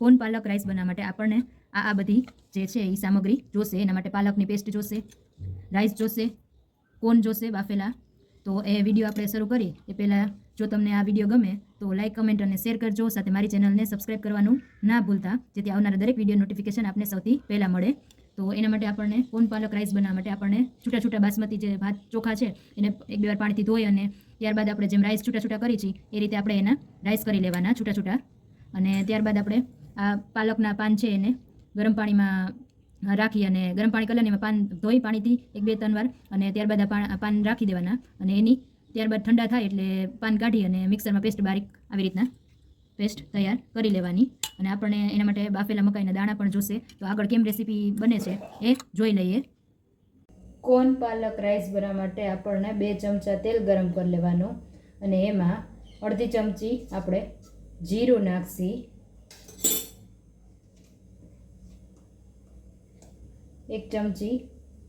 કોન પાલક rice બનાવવા માટે આપણને આ આ બધી જે છે એ સામગ્રી જોશે? એના માટે પાલકની પેસ્ટ જોશે રાઈસ જોશે કોન જોશે, બાફેલા. તો એ વીડિયો આપણે શરૂ કરીએ. એ પહેલાં જો તમને આ વીડિયો ગમે, તો લાઇક કમેન્ટ અને શેર કરજો. સાથે મારી ચેનલને સબસ્ક્રાઇબ કરવાનું ના ભૂલતા, જેથી આવનારા દરેક વીડિયો નોટિફિકેશન આપને સૌથી પહેલાં મળે. તો એના માટે આપણને કોન પાલક રાઈસ બનાવવા માટે આપણને છૂટા છૂટા બાસમતી જે ભાત ચોખા છે, એને એક બે વાર પાણીથી ધોઈ અને ત્યારબાદ આપણે જેમ રાઈસ છૂટા છૂટા કરી છીએ, એ રીતે આપણે એના રાઈસ કરી લેવાના છૂટા છૂટા. અને ત્યારબાદ આપણે આ પાલકના પાન છે એને ગરમ પાણીમાં રાખી અને ગરમ પાણી કરી એમાં પાન ધોઈ પાણીથી એક બે ત્રણ વાર અને ત્યારબાદ આ પાન રાખી દેવાના. અને એની ત્યારબાદ ઠંડા થાય એટલે પાન કાઢી અને મિક્સરમાં પેસ્ટ બારીક આવી રીતના પેસ્ટ તૈયાર કરી લેવાની. અને આપણને એના માટે બાફેલા મકાઈના દાણા પણ જોશે. તો આગળ કેમ રેસીપી બને છે એ જોઈ લઈએ. કોન પાલક રાઈસ બનાવવા માટે આપણને બે ચમચા તેલ ગરમ કરી લેવાનું. અને એમાં અડધી ચમચી આપણે જીરું નાખશી. એક ચમચી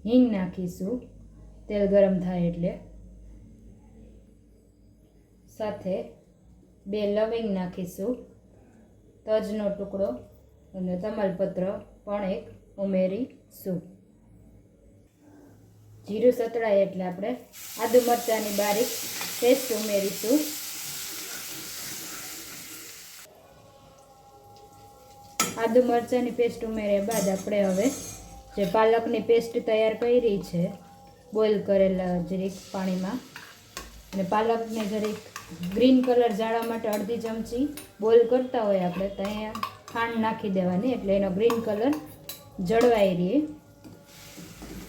હિંગ નાખીશું, તેલ ગરમ થાય એટલે. સાથે બે લવિંગ નાખીશું, તજનો ટુકડો અને તમાલપત્ર પણ એક ઉમેરીશું. જીરું સતળાય એટલે આપણે આદુ મરચાંની બારીક પેસ્ટ ઉમેરીશું. આદુ મરચાંની પેસ્ટ ઉમેર્યા બાદ આપણે હવે જે પાલકની પેસ્ટ તૈયાર કરી છે, બોઇલ કરેલા જરીક પાણીમાં. અને પાલકને જરીક ગ્રીન કલર જાળવા માટે અડધી ચમચી બોઇલ કરતા હોય આપણે, તો અહીંયા ખાંડ નાખી દેવાની, એટલે એનો ગ્રીન કલર જળવાઈ રહે.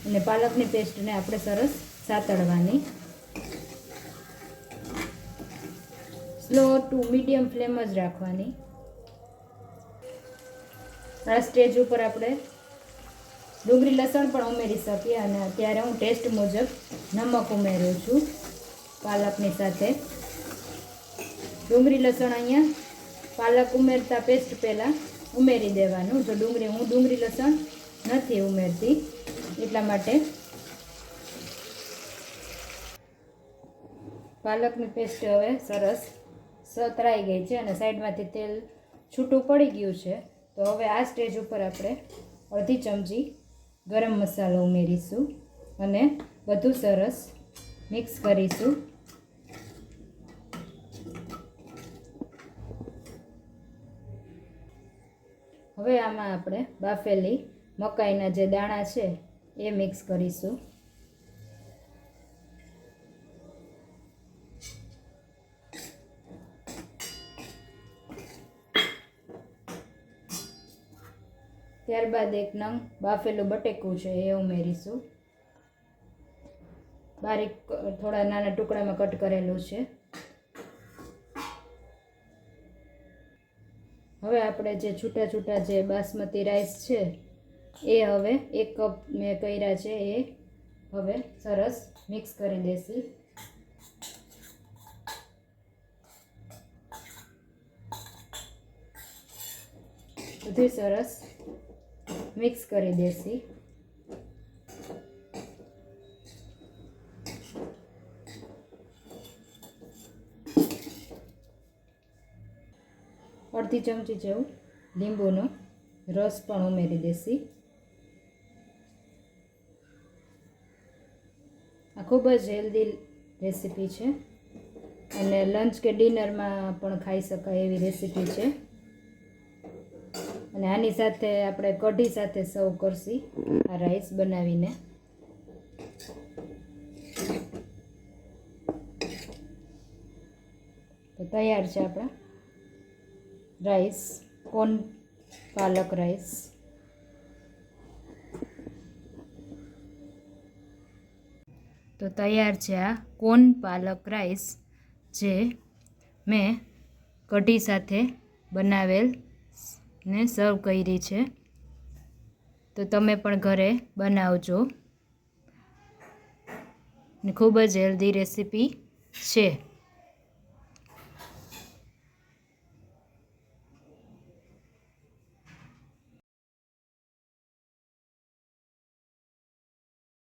અને પાલકની પેસ્ટને આપણે સરસ સાતળવાની સ્લો ટુ મીડિયમ ફ્લેમ જ રાખવાની. આ સ્ટેજ ઉપર આપણે ડુંગળી લસણ પણ ઉમેરી શકીએ અને અત્યારે હું ટેસ્ટ મુજબ નમક ઉમેરું છું પાલકની સાથે. ડુંગળી લસણ અહીંયા પાલક ઉમેરતા પેસ્ટ પહેલાં ઉમેરી દેવાનું. જો ડુંગળી, હું ડુંગળી લસણ નથી ઉમેરતી, એટલા માટે પાલકની પેસ્ટ હવે સરસ સતરાઈ ગઈ છે અને સાઈડમાંથી તેલ છૂટું પડી ગયું છે. તો હવે આ સ્ટેજ ઉપર આપણે અડધી ચમચી ગરમ મસાલો ઉમેરીશું અને બધું સરસ મિક્સ કરીશું. હવે આમાં આપણે બાફેલી મકાઈના જે દાણા છે એ મિક્સ કરીશું. ત્યારબાદ એક નંગ બાફેલું બટેકું છે, એ ઉમેરીશું. બારીક થોડા નાના ટુકડામાં કટ કરેલું છે. હવે આપણે જે છૂટા છૂટા જે બાસમતી રાઈસ છે, એ હવે એક કપ મેં કર્યા છે, એ હવે સરસ મિક્સ કરી દેસી બધું સરસ મિક્સ કરી દેસી અડધી ચમચી જેવું લીંબુનો રસ પણ ઉમેરી દેસી આ ખૂબ જ હેલ્ધી રેસીપી છે. અને લંચ કે ડિનરમાં પણ ખાઈ શકાય એવી રેસીપી છે. અને આની સાથે આપણે કઢી સાથે સર્વ કરશી, આ રાઈસ બનાવીને. તૈયાર છે આપણા રાઈસ કોન પાલક રાઈસ તો તૈયાર છે આ કોન પાલક રાઈસ જે મેં કઢી સાથે બનાવેલ ને સર્વ કરી છે. તો તમે પણ ઘરે બનાવજો. ને ખૂબ જ હેલ્ધી રેસીપી છે.